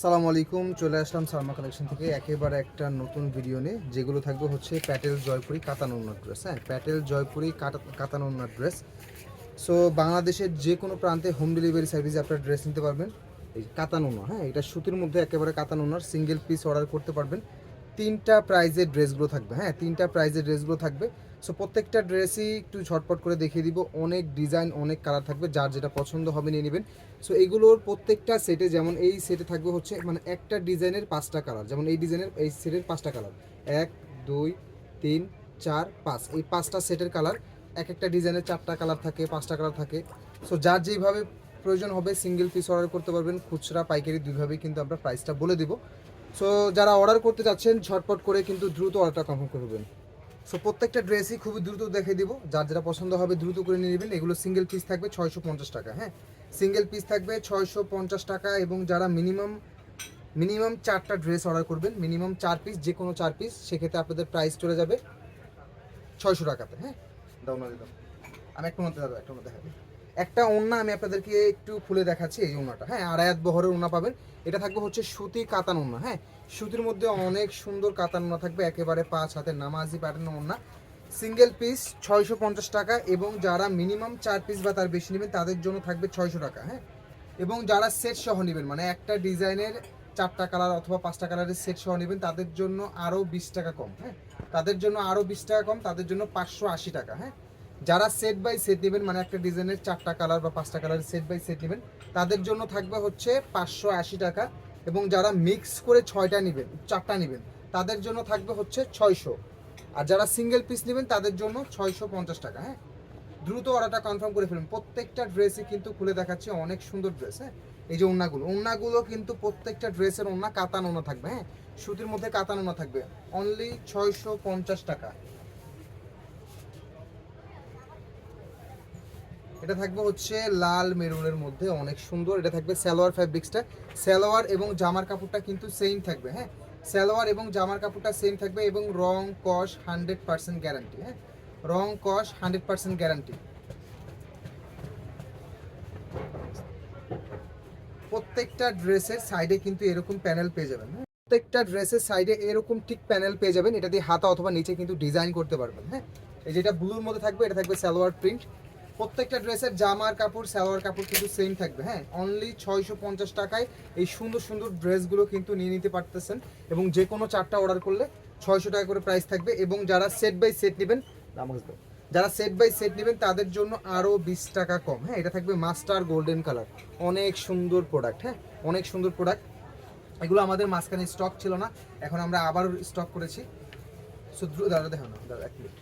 সালাম আলাইকুম, চলে আসলাম সালমা কালেকশন থেকে। একেবারে একটা নতুন ভিডিও নিয়ে। যেগুলো থাকবে হচ্ছে প্যাটেল জয়পুরি কাতানোন্না ড্রেস হ্যাঁ? প্যাটেল জয়পুরি কাতানোন্না ড্রেস সো বাংলাদেশের যে কোনো প্রান্তে হোম ডেলিভারি সার্ভিসে আপনার ড্রেস নিতে পারবেন। এই কাতানোনা হ্যাঁ? এটা সুতির মধ্যে একেবারে কাতান কাতানোনার সিঙ্গেল পিস অর্ডার করতে পারবেন। তিনটা প্রাইজের ড্রেসগুলো থাকবে হ্যাঁ? তিনটা প্রাইজের ড্রেসগুলো থাকবে। সো প্রত্যেকটা ড্রেসই একটু ঝটপট করে দেখিয়ে দিব। অনেক ডিজাইন অনেক কালার থাকবে। যার যেটা পছন্দ হবে নিয়ে নেবেন। সো এগুলোর প্রত্যেকটা সেটে যেমন এই সেটে থাকবে হচ্ছে মানে একটা ডিজাইনের পাঁচটা কালার যেমন এই ডিজাইনের এই সেটের পাঁচটা কালার এক, দুই, তিন, চার, পাঁচ। এই পাঁচটা সেটের কালার এক একটা ডিজাইনের চারটা কালার থাকে, পাঁচটা কালার থাকে। সো যার যেইভাবে প্রয়োজন হবে সিঙ্গেল পিস অর্ডার করতে পারবেন। খুচরা, পাইকারি দুইভাবেই কিন্তু আমরা প্রাইসটা বলে দিব। সো যারা অর্ডার করতে যাচ্ছেন, ঝটপট করে কিন্তু দ্রুত অর্ডারটা কনফার্ম করবেন সো প্রত্যেকটা ড্রেসই খুবই দ্রুত দেখে দিব। যার যেটা পছন্দ হবে দ্রুত করে নিয়ে নেবেন। এগুলো সিঙ্গেল পিস থাকবে ছয়শো পঞ্চাশ টাকা হ্যাঁ? সিঙ্গেল পিস থাকবে ছয়শো পঞ্চাশ টাকা এবং যারা মিনিমাম মিনিমাম চারটা ড্রেস অর্ডার করবেন মিনিমাম চার পিস যে কোনো চার পিস সেক্ষেত্রে আপনাদের প্রাইস চলে যাবে ছয়শো টাকাতে হ্যাঁ? দাও না, দাও। আমি একটা মধ্যে দাদা একটা মধ্যে দেখাবো একটা ওন্না আমি আপনাদেরকে একটু খুলে দেখাচ্ছি এই ওন্নাটা হ্যাঁ আড়ায়াত বহরের ওন্না পাবেন। এটা থাকবে হচ্ছে সুতি কাতান ওন্না হ্যাঁ? সুতির মধ্যে অনেক সুন্দর কাতান ওন্না থাকবে, একেবারে পাঁচ হাতের নামাজি প্যাটার্ন ওন্না সিঙ্গেল পিস ছয়শো পঞ্চাশ টাকা এবং যারা মিনিমাম চার পিস বা তার বেশি নেবেন, তাদের জন্য থাকবে ছয়শো টাকা হ্যাঁ? এবং যারা সেট সহ নেবেন মানে একটা ডিজাইনের চারটা কালার অথবা পাঁচটা কালারের সেট সহ নেবেন, তাদের জন্য আরও বিশ টাকা কম হ্যাঁ? তাদের জন্য আরও বিশ টাকা কম, তাদের জন্য পাঁচশো আশি টাকা হ্যাঁ? যারা সেট বাই সেট নেবেন মানে একটা ডিজাইনের চারটা কালার বা পাঁচটা কালারের সেট বাই সেট নেবেন, তাদের জন্য থাকবে হচ্ছে পাঁচশো আশি টাকা এবং যারা মিক্স করে ছয়টা নেবেন, চারটা নেবেন, তাদের জন্য থাকবে হচ্ছে ছয়শো। আর যারা সিঙ্গেল পিস নেবেন, তাদের জন্য ছয়শো পঞ্চাশ টাকা হ্যাঁ? দ্রুত অর্ডারটা কনফার্ম করে ফেলুন। প্রত্যেকটা ড্রেসই কিন্তু খুলে দেখাচ্ছি, অনেক সুন্দর ড্রেস হ্যাঁ? এই যে ওনাগুলো ওনাগুলো কিন্তু প্রত্যেকটা ড্রেসের ওন্না কাতান ওনা থাকবে হ্যাঁ? সুতির মধ্যে কাতান ওনা থাকবে অনলি ছয়শো পঞ্চাশ টাকা। এটা থাকবে হচ্ছে লাল মেরুনের মধ্যে, অনেক সুন্দর। এটা থাকবে সালোয়ার ফ্যাব্রিক্সটা সালোয়ার এবং জামার কাপড়টা কিন্তু সেম থাকবে হ্যাঁ? সালোয়ার এবং জামার কাপড়টা সেম থাকবে এবং রং, কস হান্ড্রেড পার্সেন্ট গ্যারান্টি হ্যাঁ? রং, কস হান্ড্রেড পার্সেন্ট গ্যারান্টি প্রত্যেকটা ড্রেসের সাইডে কিন্তু এরকম প্যানেল পেয়ে যাবেন হ্যাঁ? প্রত্যেকটা ড্রেসের সাইডে এরকম ঠিক প্যানেল পেয়ে যাবেন। এটা দিয়ে হাতা অথবা নিচে কিন্তু ডিজাইন করতে পারবেন হ্যাঁ? এই যেটা ব্লুর মধ্যে থাকবে, এটা থাকবে সালোয়ার প্রিন্ট প্রত্যেকটা ড্রেসের জামার কাপড়, সালোয়ার কাপড় কিন্তু সেম থাকবে হ্যাঁ? অনলি ছয়শো পঞ্চাশ টাকায় এই সুন্দর সুন্দর ড্রেসগুলো কিন্তু নিয়ে নিতে পারতেছেন এবং যে কোনো চারটা অর্ডার করলে ছয়শো টাকা করে প্রাইস থাকবে এবং যারা সেট বাই সেট নেবেন, যারা সেট বাই সেট নেবেন তাদের জন্য আরও বিশ টাকা কম হ্যাঁ? এটা থাকবে মাস্টার গোল্ডেন কালার অনেক সুন্দর প্রোডাক্ট হ্যাঁ? অনেক সুন্দর প্রোডাক্ট এগুলো আমাদের মাঝখানে স্টক ছিল না, এখন আমরা আবার স্টক করেছি। শুধু দাদা দেখো না। দাদা, এক মিনিট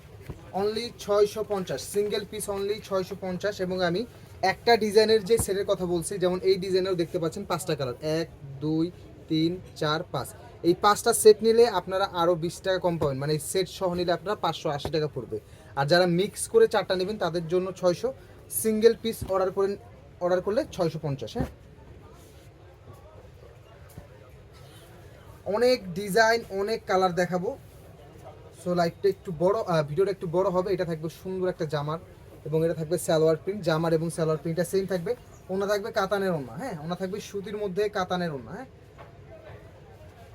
অনলি ছয়শো পঞ্চাশ সিঙ্গেল পিস অনলি ছয়শো পঞ্চাশ এবং আমি একটা ডিজাইনের যে সেটের কথা বলছি, যেমন এই ডিজাইনেও দেখতে পাচ্ছেন পাঁচটা কালার। এক, দুই, তিন, চার, পাঁচ। এই পাঁচটা সেট নিলে আপনারা আরও বিশ টাকা কম পাবেন। মানে এই সেট সহ নিলে আপনারা পাঁচশো আশি টাকা পড়বে। আর যারা মিক্স করে চারটা নেবেন, তাদের জন্য ছয়শো। সিঙ্গেল পিস অর্ডার করেন অর্ডার করলে ছয়শো পঞ্চাশ হ্যাঁ? অনেক ডিজাইন অনেক কালার দেখাবো। সো লাইফটা একটু বড় ভিডিওটা একটু বড় হবে। এটা থাকবে সুন্দর একটা জামার এবং এটা থাকবে সালোয়ার প্রিন্ট জামার এবং সালোয়ার প্রিন্টটা সেম থাকবে। ওনা থাকবে কাতানের ওনা হ্যাঁ? ওনা থাকবে সুতির মধ্যে কাতানের ওনা হ্যাঁ?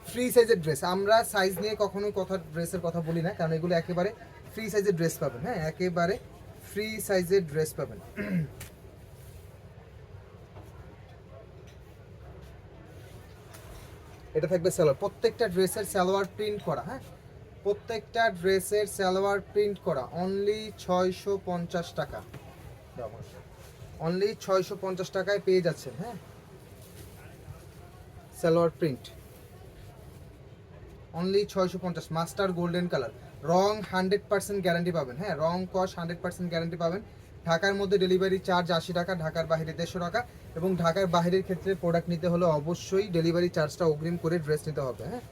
ফ্রি সাইজের ড্রেস আমরা সাইজ নিয়ে কখনোই কথা ড্রেসের কথা বলি না, কারণ এগুলো একেবারে ফ্রি সাইজের ড্রেস পাবেন হ্যাঁ? একেবারে ফ্রি সাইজের ড্রেস পাবেন। এটা থাকবে সালোয়ার। প্রত্যেকটা ড্রেসের সালোয়ার প্রিন্ট করা হ্যাঁ? প্রত্যেকটা ড্রেসের সালোয়ার প্রিন্ট করা অনলি ছয়শো পঞ্চাশ টাকা। অনলি ছয়শো পঞ্চাশ টাকায় পেয়ে যাচ্ছেন হ্যাঁ? সালোয়ার প্রিন্ট। অনলি ছয়শো পঞ্চাশ, মাস্টার গোল্ডেন কালার। রং হান্ড্রেড পার্সেন্ট গ্যারান্টি পাবেন হ্যাঁ? রং কস হান্ড্রেড পার্সেন্ট গ্যারান্টি পাবেন। ঢাকার মধ্যে ডেলিভারি চার্জ আশি টাকা, ঢাকার বাইরে দেড়শো টাকা এবং ঢাকার বাইরের ক্ষেত্রে প্রোডাক্ট নিতে হলে অবশ্যই ডেলিভারি চার্জটা অগ্রিম করে ড্রেস নিতে হবে হ্যাঁ?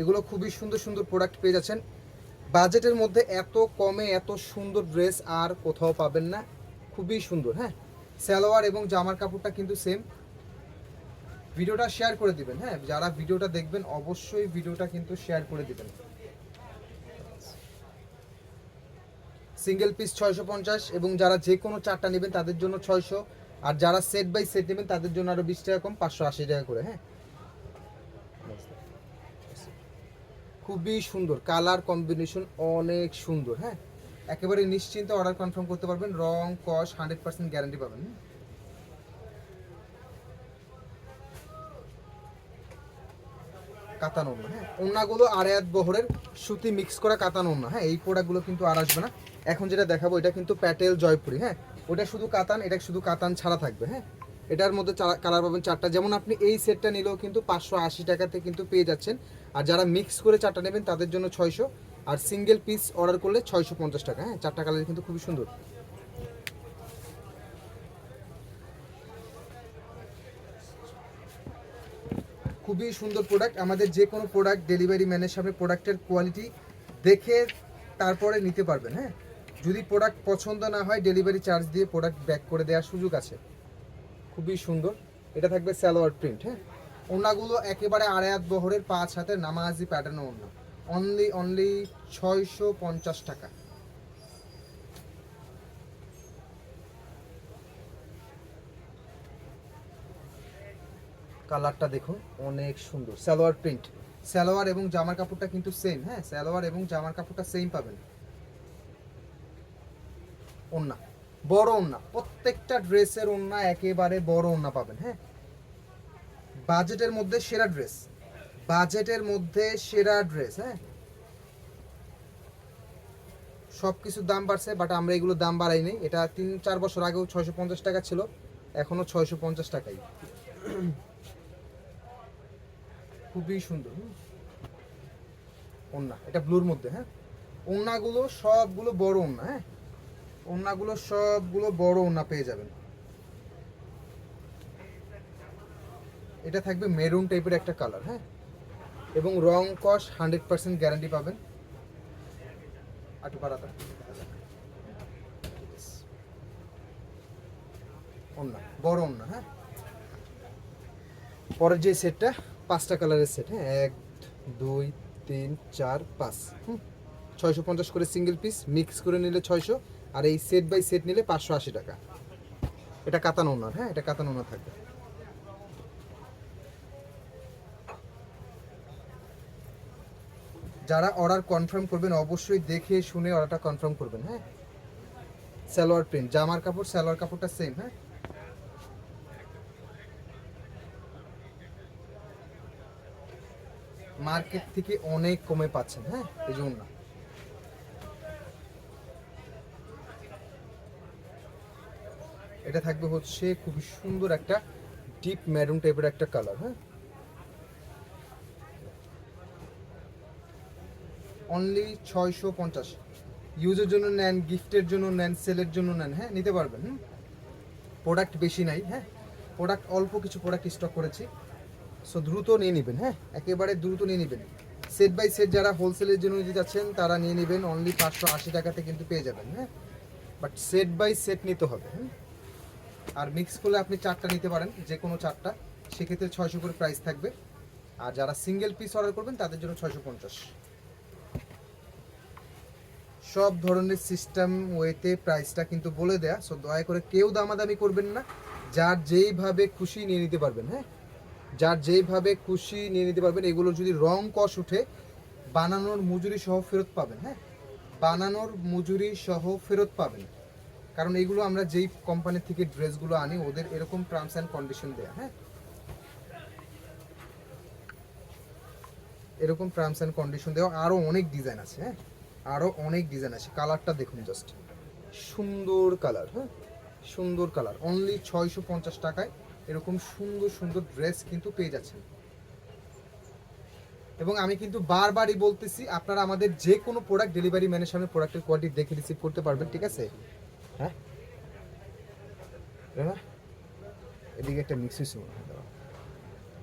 এগুলো খুবই সুন্দর সুন্দর প্রোডাক্ট পেয়ে যাচ্ছেন। বাজেটের মধ্যে এত কমে এত সুন্দর ড্রেস আর কোথাও পাবেন না। খুবই সুন্দর হ্যাঁ? সালোয়ার এবং জামার কাপড়টা কিন্তু সেম ভিডিওটা শেয়ার করে দিবেন হ্যাঁ? যারা ভিডিওটা দেখবেন, অবশ্যই ভিডিওটা কিন্তু শেয়ার করে দিবেন। সিঙ্গেল পিস ছয়শো পঞ্চাশ এবং যারা যে কোনো চারটা নেবেন, তাদের জন্য ছয়শো। আর যারা সেট বাই সেট নেবেন, তাদের জন্য আরও বিশ টাকা কম, পাঁচশো আশি টাকা করে হ্যাঁ? খুবই সুন্দর। কালার কম্বিনেশন অনেক সুন্দর হ্যাঁ? একেবারে নিশ্চিন্তে অর্ডার কনফার্ম করতে পারবেন। রং, কস হান্ড্রেড পার্সেন্ট গ্যারান্টি পাবেন। কাতান ওড়না হ্যাঁ? ওড়নাগুলো আড়ায়াত বহরের সুতি মিক্স করা কাতান ওড়না হ্যাঁ? এই প্রোডাক্টগুলো কিন্তু আর আসবে না। এখন যেটা দেখাবো, এটা কিন্তু প্যাটেল জয়পুরি হ্যাঁ? ওটা শুধু কাতান, এটা শুধু কাতান ছাড়া থাকবে হ্যাঁ? এটার মধ্যে কালার পাবেন চারটা। যেমন আপনি এই সেটটা নিলেও কিন্তু পাঁচশো আশি টাকাতে কিন্তু পেয়ে যাচ্ছেন। আর যারা মিক্স করে চারটা নেবেন, তাদের জন্য ছয়শো। আর সিঙ্গেল পিস অর্ডার করলে ছয়শো পঞ্চাশ টাকা। হ্যাঁ চারটা কালার কিন্তু খুবই সুন্দর। খুবই সুন্দর প্রোডাক্ট আমাদের যে কোনো প্রোডাক্ট ডেলিভারি ম্যানের সামনে প্রোডাক্টের কোয়ালিটি দেখে তারপরে নিতে পারবেন হ্যাঁ। যদি প্রোডাক্ট পছন্দ না হয় ডেলিভারি চার্জ দিয়ে প্রোডাক্ট ব্যাক করে দেওয়ার সুযোগ আছে। খুবই সুন্দর। এটা থাকবে সালোয়ার প্রিন্ট হ্যাঁ? ওনাগুলো একেবারে আড়ায়াত বহরের পাঁচ হাতের নামাজি প্যাটার্ন ওনা অনলি অনলি ছয়শো পঞ্চাশ টাকা। কালারটা দেখুন, অনেক সুন্দর। সালোয়ার প্রিন্ট সালোয়ার এবং জামার কাপড়টা কিন্তু সেম হ্যাঁ? সালোয়ার এবং জামার কাপড়টা সেম পাবেন। ওন্না বড় ওন্না প্রত্যেকটা ড্রেসের ওন্না একেবারে বড় ওন্না পাবেন হ্যাঁ? বাজেটের মধ্যে সেরা ড্রেস, বাজেটের মধ্যে সেরা ড্রেস হ্যাঁ? সব কিছুর দাম বাড়ছে বাট আমরা এগুলো দাম বাড়াইনি এটা তিন, চার বছর আগেও ছয়শো পঞ্চাশ টাকা ছিল এখনও ছয়শো পঞ্চাশ টাকাই। খুবই সুন্দর। ওন্না এটা ব্লুর মধ্যে হ্যাঁ? ওন্নাগুলো সবগুলো বড় ওন্না হ্যাঁ? ওন্নাগুলো সবগুলো বড় ওন্না পেয়ে যাবেন। এটা থাকবে মেরুন টাইপের একটা কালার হ্যাঁ? এবং রং কস হান্ড্রেড পার্সেন্ট গ্যারান্টি পাবেন। বড় ওন্না হ্যাঁ? পরের যে সেটটা, পাঁচটা কালারের সেট হ্যাঁ? এক, দুই, তিন, চার, পাঁচ, হুম? ছয়শো পঞ্চাশ করে সিঙ্গেল পিস, মিক্স করে নিলে ছয়শো। আর এই সেট বাই সেট নিলে পাঁচশো আশি টাকা। এটা কাতান ওনার হ্যাঁ এটা কাতান ওনার থাকবে। যারা অর্ডার কনফার্ম করবেন, অবশ্যই দেখে শুনে অর্ডারটা কনফার্ম করবেন হ্যাঁ। সালোয়ার প্রিন্ট জামার কাপড়, সালোয়ার কাপড়টা সেম হ্যাঁ। মার্কেট থেকে অনেক কমে পাচ্ছেন হ্যাঁ এই জন্য এটা থাকবে হচ্ছে খুবই সুন্দর একটা ডিপ ম্যারুন টাইপের একটা কালার হ্যাঁ? অনলি ছয়শো পঞ্চাশ। ইউজের জন্য নেন গিফটের জন্য নেন সেলের জন্য নেন হ্যাঁ? নিতে পারবেন, হুম? প্রোডাক্ট বেশি নাই হ্যাঁ? প্রোডাক্ট অল্প কিছু প্রোডাক্ট স্টক করেছি। সো দ্রুত নিয়ে নেবেন হ্যাঁ? একেবারে দ্রুত নিয়ে নেবেন। সেট বাই সেট যারা হোলসেলের জন্য নিতে যাচ্ছেন তারা নিয়ে নেবেন। অনলি পাঁচশো আশি টাকাতে কিন্তু পেয়ে যাবেন হ্যাঁ? বাট সেট বাই সেট নিতে হবে হ্যাঁ আর মিক্স করলে আপনি চারটা নিতে পারেন, যে কোনো চারটা। সেক্ষেত্রে ছয়শো করে প্রাইস থাকবে। আর যারা সিঙ্গেল পিস অর্ডার করবেন, তাদের জন্য ছয়শো পঞ্চাশ। সব ধরনের সিস্টেম ওয়েতে প্রাইসটা কিন্তু বলে দেয়া। সো দয়া করে কেউ দামাদামি করবেন না। যার যেইভাবে খুশি নিয়ে নিতে পারবেন হ্যাঁ? যার যেইভাবে খুশি নিয়ে নিতে পারবেন, এগুলো যদি রং কষ উঠে বানানোর মজুরি সহ ফেরত পাবেন হ্যাঁ? বানানোর মজুরি সহ ফেরত পাবেন। কারণ এইগুলো আমরা যেই কোম্পানি থেকে ড্রেসগুলো আনি, ওদের এরকম টার্মস অ্যান্ড কন্ডিশন দেয়া হ্যাঁ? এরকম টার্মস অ্যান্ড কন্ডিশন দেওয়া আরও অনেক ডিজাইন আছে হ্যাঁ? আরও অনেক ডিজাইন আছে। কালারটা দেখুন জাস্ট সুন্দর কালার হ্যাঁ? সুন্দর কালার অনলি ছয়শো পঞ্চাশ টাকায় এরকম সুন্দর সুন্দর ড্রেস কিন্তু পেয়ে যাচ্ছেন। এবং আমি কিন্তু বারবারই বলতেছি, আপনারা আমাদের যে কোনো প্রোডাক্ট ডেলিভারি ম্যানের সামনে প্রোডাক্টের কোয়ালিটি দেখে রিসিভ করতে পারবেন, ঠিক আছে? হ্যাঁ? রেমা? এদিকে একটা মিক্স মনে হয়।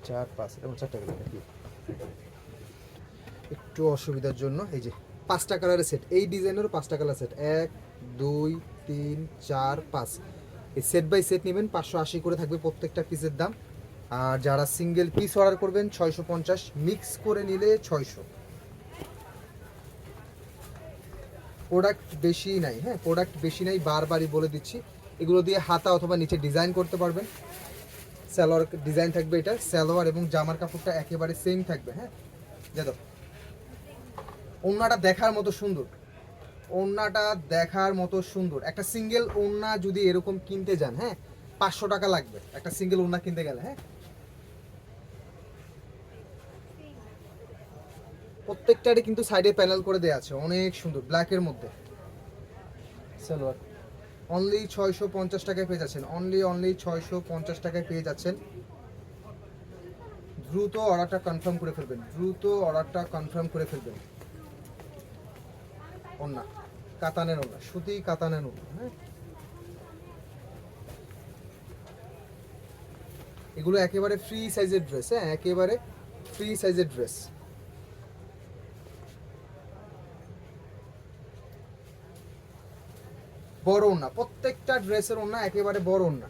চার, পাঁচ এবং চারটা নাকি? একটু অসুবিধার জন্য, এই যে পাঁচটা কালারের সেট এই ডিজাইনেরও পাঁচটা কালার সেট এক, দুই, তিন, চার, পাঁচ। এই সেট বাই সেট নেবেন, পাঁচশো আশি করে থাকবে প্রত্যেকটা পিসের দাম। আর যারা সিঙ্গেল পিস অর্ডার করবেন, ছয়শো পঞ্চাশ। মিক্স করে নিলে ছয়শো। প্রোডাক্ট বেশি নাই হ্যাঁ প্রোডাক্ট বেশি নাই, বারবারই বলে দিচ্ছি। এগুলো দিয়ে হাতা অথবা নিচে ডিজাইন করতে পারবেন। সালোয়ার ডিজাইন থাকবে এটা, সালোয়ার এবং জামার কাপড়টা একেবারে সেম থাকবে হ্যাঁ। যা দাও ওড়নাটা দেখার মতো সুন্দর। ওড়নাটা দেখার মতো সুন্দর। একটা সিঙ্গেল ওড়না যদি এরকম কিনতে যান হ্যাঁ পাঁচশো টাকা লাগবে। একটা সিঙ্গেল ওড়না কিনতে গেলে হ্যাঁ। প্রত্যেকটারই কিন্তু সাইডে প্যানেল করে দেওয়া আছে অনেক সুন্দর ব্ল্যাকের মধ্যে। সালোয়ার। অনলি ছয়শো পঞ্চাশ টাকায় পেয়ে যাচ্ছেন অনলি অনলি ছয়শো পঞ্চাশ টাকায় পেয়ে যাচ্ছেন। দ্রুত অর্ডারটা কনফার্ম করে ফেলবেন দ্রুত অর্ডারটা কনফার্ম করে ফেলবেন। ওনা কাতানের ওনা সুতি কাতানের ওনা হ্যাঁ। এগুলো একেবারে ফ্রি সাইজের ড্রেস হ্যাঁ একেবারে ফ্রি সাইজের ড্রেস বড় ওনা প্রত্যেকটা ড্রেসের ওনা একেবারে বড় ওনা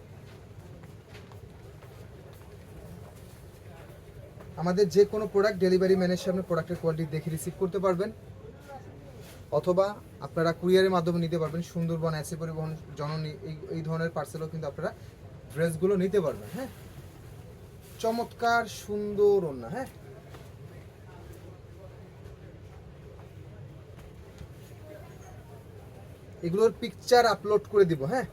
আমাদের যে কোনো প্রোডাক্ট ডেলিভারি ম্যানের সামনে প্রোডাক্টের কোয়ালিটি দেখে রিসিভ করতে পারবেন। অথবা আপনারা কুরিয়ারের মাধ্যমে নিতে পারবেন, সুন্দরবন, এসে পরিবহন, জননী, এই এই ধরনের পার্সেলও কিন্তু আপনারা ড্রেসগুলো নিতে পারবেন হ্যাঁ? চমৎকার সুন্দর ওনা হ্যাঁ? এগুলোর পিকচার আপলোড করে দিব হ্যাঁ?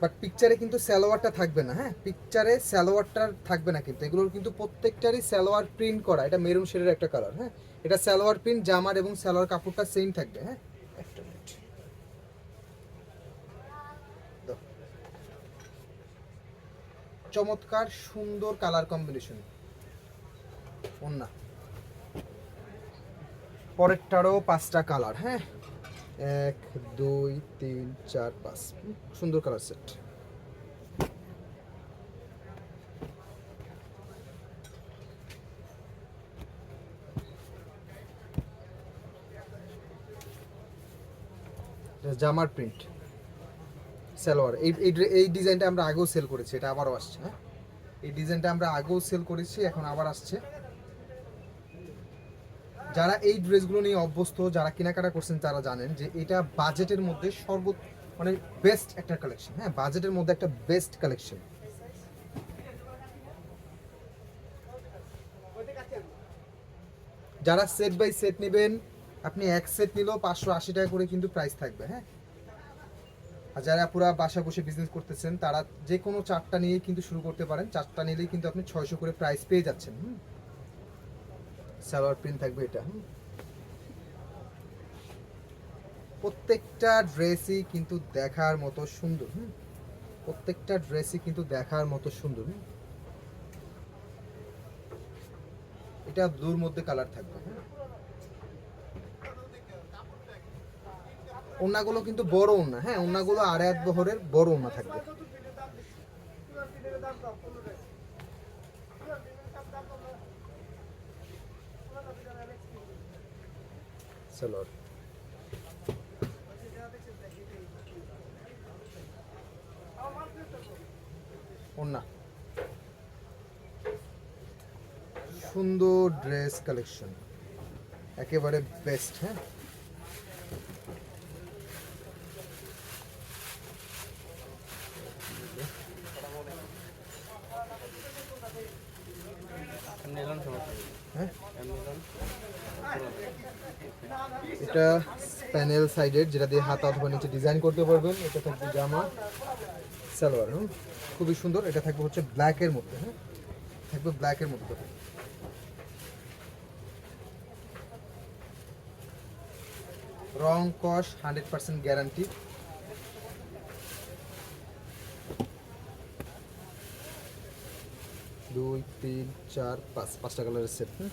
বাট পিকচারে কিন্তু স্যালোয়ারটা থাকবে না হ্যাঁ? পিকচারে স্যালোয়ারটা থাকবে না কিন্তু, এগুলোর কিন্তু প্রত্যেকটারই স্যালোয়ার প্রিন্ট করা, এটা মেরুন শেডের একটা কালার হ্যাঁ? এটা স্যালোয়ার প্রিন্ট জামার এবং স্যালোয়ার কাপড়টা সেম থাকবে হ্যাঁ? একটা চমৎকার, সুন্দর কালার কম্বিনেশন পরেরটারও পাঁচটা কালার হ্যাঁ? এক, দুই, তিন, চার, পাঁচ। সুন্দর কালার সেট জামার প্রিন্ট সালোয়ার এই এই ডিজাইনটা আমরা আগেও সেল করেছি, এটা আবারও আসছে হ্যাঁ? এই ডিজাইনটা আমরা আগেও সেল করেছি, এখন আবার আসছে। যারা এই ড্রেসগুলো নিয়ে অভ্যস্ত, যারা কেনাকাটা করছেন, তারা জানেন যে এটা বাজেটের মধ্যে সর্ব মানে বেস্ট একটা কালেকশন হ্যাঁ? বাজেটের মধ্যে একটা বেস্ট কালেকশন যারা সেট বাই সেট নেবেন, আপনি এক সেট নিলেও পাঁচশো আশি টাকা করে কিন্তু প্রাইস থাকবে হ্যাঁ? আর যারা পুরা বাসা বসে বিজনেস করতেছেন, তারা যে কোনো চারটা নিয়ে কিন্তু শুরু করতে পারেন। চারটা নিলেই কিন্তু আপনি ছয়শো করে প্রাইস পেয়ে যাচ্ছেন, হুম? সালোয়ার প্রিন্ট থাকবে এটা প্রত্যেকটা ড্রেসই কিন্তু দেখার মতো সুন্দর প্রত্যেকটা ড্রেসই কিন্তু দেখার মতো সুন্দর এটা ব্লুর মধ্যে কালার থাকবে ওনাগুলো কিন্তু বড় ওনা হ্যাঁ? ওনাগুলো হাত বহরের বড় ওনা থাকবে। সালোয়ার ওনা সুন্দর ড্রেস কালেকশন একেবারে বেস্ট হ্যাঁ এটা প্যানেল সাইডের যেটা দিয়ে হাত অথবা নিচে ডিজাইন করতে পারবেন, এটা থাকবে জামা, সালোয়ার, হুম? খুবই সুন্দর, এটা থাকবে হচ্ছে ব্ল্যাকের মধ্যে হ্যাঁ থাকবে ব্ল্যাকের মধ্যে। রং, কস হান্ড্রেড পার্সেন্ট গ্যারান্টি দুই, তিন, চার, পাঁচ, পাঁচটা কালারের সেট হুম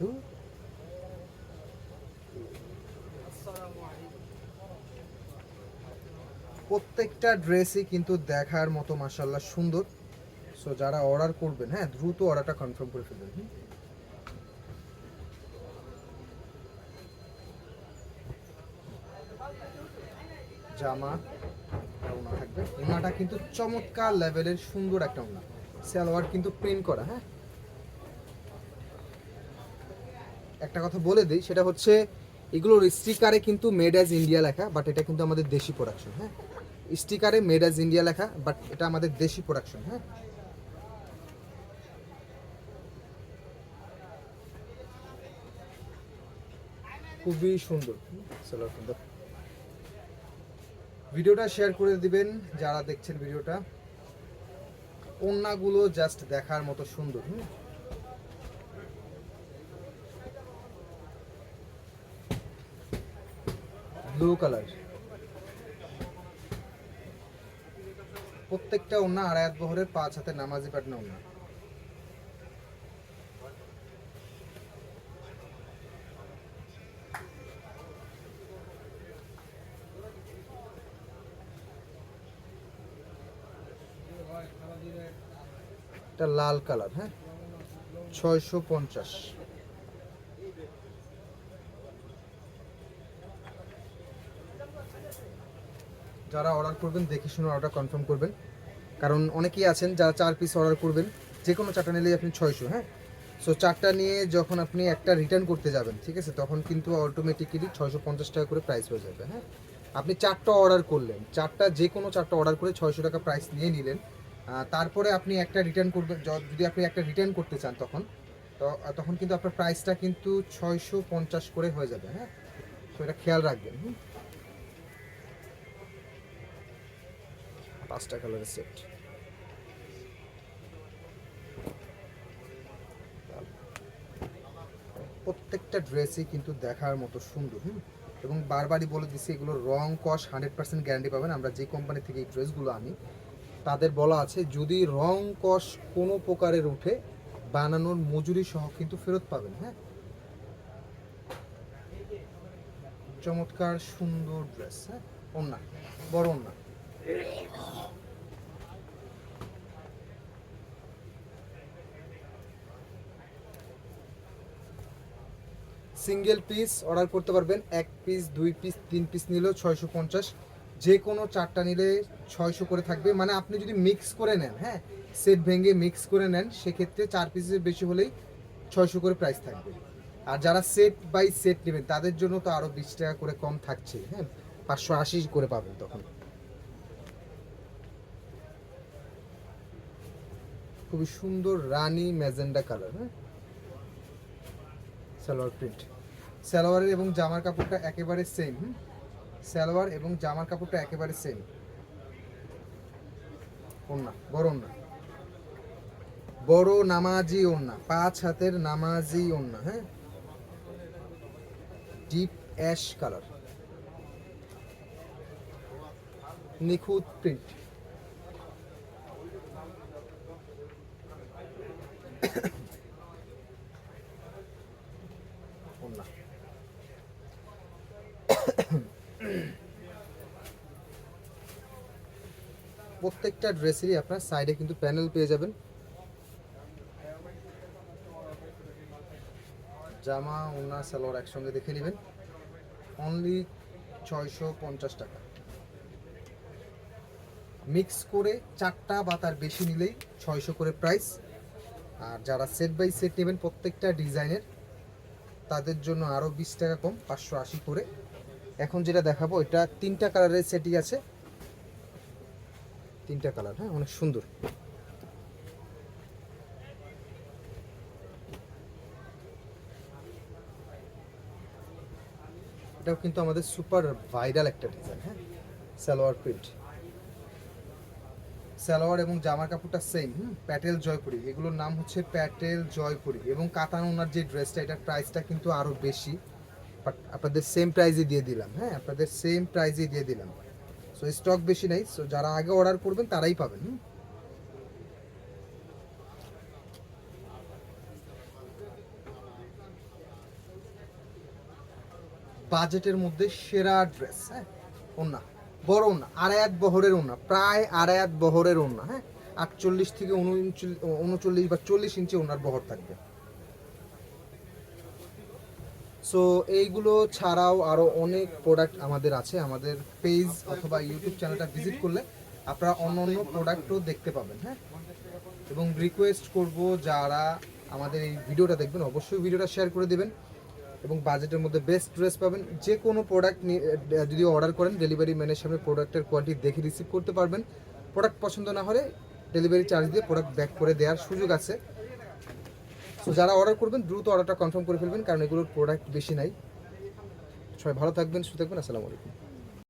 হুম। প্রত্যেকটা ড্রেসই কিন্তু দেখার মতো মাসাল্লাহ সুন্দর। সো যারা অর্ডার করবেন হ্যাঁ দ্রুত অর্ডারটা কনফার্ম করে ফেলবেন। জামা ওনা থাকবে। ওনাটা কিন্তু চমৎকার লেভেলের সুন্দর একটা ওনা সালোয়ার কিন্তু প্রিন্ট করা হ্যাঁ। একটা কথা বলে দিই, সেটা হচ্ছে, এগুলোর স্টিকারে কিন্তু মেড অ্যাজ ইন্ডিয়া লেখা বাট এটা কিন্তু আমাদের দেশি প্রোডাকশন হ্যাঁ। স্টিকারে মেড অ্যাজ ইন্ডিয়া লেখা, বাট এটা আমাদের দেশি প্রোডাকশন হ্যাঁ? খুবই সুন্দর। কিন্তু ভিডিওটা শেয়ার করে দিবেন যারা দেখছেন ভিডিওটা। ওন্নাগুলো জাস্ট দেখার মতো সুন্দর, হুম? ব্লু কালার প্রত্যেকটা ওন্না আড়াই হাত বহরের পাঁচ হাতে নামাজি পাটনা ওন্না এটা লাল কালার হ্যাঁ? ছয়শো পঞ্চাশ। যারা অর্ডার করবেন, দেখে শুনে অর্ডার কনফার্ম করবেন। কারণ অনেকেই আছেন যারা চার পিস অর্ডার করবেন যে কোনো চারটা নিলেই আপনি ছয়শো হ্যাঁ? সো চারটা নিয়ে যখন আপনি একটা রিটার্ন করতে যাবেন, ঠিক আছে? তখন কিন্তু অটোমেটিক্যালি ছয়শো পঞ্চাশ টাকা করে প্রাইস হয়ে যাবে হ্যাঁ? আপনি চারটা অর্ডার করলেন, চারটা যে কোনো চারটা অর্ডার করে ছয়শো টাকা প্রাইস নিয়ে নিলেন তারপরে আপনি একটা রিটার্ন করবেন যদি আপনি একটা রিটার্ন করতে চান তখন, তো তখন কিন্তু আপনার প্রাইসটা কিন্তু ছয়শো পঞ্চাশ করে হয়ে যাবে হ্যাঁ? তো এটা খেয়াল রাখবেন, হুম? পাঁচটা কালারের সেট প্রত্যেকটা ড্রেসই কিন্তু দেখার মতো সুন্দর, হুম? এবং বারবারই বলে দিছি এগুলো রং কস হান্ড্রেড পার্সেন্ট গ্যারান্টি পাবেন। আমরা যে কোম্পানি থেকে এই ড্রেসগুলো আনি, তাদের বলা আছে, যদি রং কস কোনো প্রকারের উঠে বানানোর মজুরি সহ কিন্তু ফেরত পাবেন হ্যাঁ? চমৎকার সুন্দর ড্রেস হ্যাঁ? ওন্না বড় ওন্না সিঙ্গেল পিস অর্ডার করতে পারবেন। এক পিস দুই পিস তিন পিস নিলেও ছয়শো পঞ্চাশ। যে কোনো চারটা নিলে ছয়শো করে থাকবে। মানে আপনি যদি মিক্স করে নেন হ্যাঁ সেট ভেঙে মিক্স করে নেন, সেক্ষেত্রে চার পিসের বেশি হলেই ছয়শো করে প্রাইস থাকবে। আর যারা সেট বাই সেট নেবেন, তাদের জন্য তো আরও বিশ টাকা করে কম থাকছে হ্যাঁ পাঁচশো আশি করে পাবেন তখন। খুবই সুন্দর রানি ম্যাজেন্ডা কালার হ্যাঁ? সালোয়ার প্রিন্ট সালোয়ারের এবং জামার কাপড়টা একেবারে সেম সালোয়ার এবং জামার কাপড়টা একেবারে সেম ওন্না বড় ওন্না বড় নামাজি ওন্না পাঁচ হাতের নামাজি ওন্না হ্যাঁ? ডিপ অ্যাশ কালার নিখুঁত প্রিন্ট প্রত্যেকটা ড্রেসেরই আপনার সাইডে কিন্তু প্যানেল পেয়ে যাবেন। জামা ওনা সালোয়ার একসঙ্গে দেখে নেবেন। অনলি ছয়শো পঞ্চাশ টাকা। মিক্স করে চারটা বা তার বেশি নিলেই ছয়শো করে প্রাইস আর যারা সেট বাই সেট নেবেন প্রত্যেকটা ডিজাইনের, তাদের জন্য আরও বিশ টাকা কম, পাঁচশো আশি করে। এখন যেটা দেখাবো, এটা তিনটা কালারের সেটই আছে। তিনটা কালার হ্যাঁ অনেক সুন্দর। এটাও কিন্তু আমাদের সুপার ভাইরাল একটা ডিজাইন হ্যাঁ সালোয়ার প্রিন্ট সালোয়ার এবং জামার কাপড়টা সেম হুম, প্যাটেল জয়পুরি। এগুলোর নাম হচ্ছে প্যাটেল জয়পুরি এবং কাতান ওনার যে ড্রেসটা এটার প্রাইসটা কিন্তু আরও বেশি। বাট আপনাদের সেম প্রাইজে দিয়ে দিলাম হ্যাঁ আপনাদের সেম প্রাইজে দিয়ে দিলাম। সো স্টক বেশি নাই সো যারা আগে অর্ডার করবেন, তারাই পাবেন, হুম। বাজেটের মধ্যে সেরা ড্রেস হ্যাঁ ওনা বড় ওনা আড়ায়াত বহরের ওনা প্রায় আড়ায়াত বহরের ওনা হ্যাঁ? আটচল্লিশ থেকে উনচল্লিশ বা চল্লিশ ইঞ্চি ওনার বহর থাকবে। সো এইগুলো ছাড়াও আরও অনেক প্রোডাক্ট আমাদের আছে, আমাদের পেজ অথবা ইউটিউব চ্যানেলটা ভিজিট করলে আপনারা অন্য অন্য প্রোডাক্টও দেখতে পাবেন হ্যাঁ? এবং রিকোয়েস্ট করব যারা আমাদের এই ভিডিওটা দেখবেন, অবশ্যই ভিডিওটা শেয়ার করে দেবেন। এবং বাজেটের মধ্যে বেস্ট ড্রেস পাবেন। যে কোনো প্রোডাক্ট যদি অর্ডার করেন ডেলিভারি ম্যানের সামনে প্রোডাক্টের কোয়ালিটি দেখে রিসিভ করতে পারবেন। প্রোডাক্ট পছন্দ না হলে ডেলিভারি চার্জ দিয়ে প্রোডাক্ট ব্যাক করে দেওয়ার সুযোগ আছে। সো যারা অর্ডার করবেন, দ্রুত অর্ডারটা কনফার্ম করে ফেলবেন, কারণ এগুলোর প্রোডাক্ট বেশি নাই। সবাই ভালো থাকবেন, সুস্থ থাকবেন, আসসালামু আলাইকুম।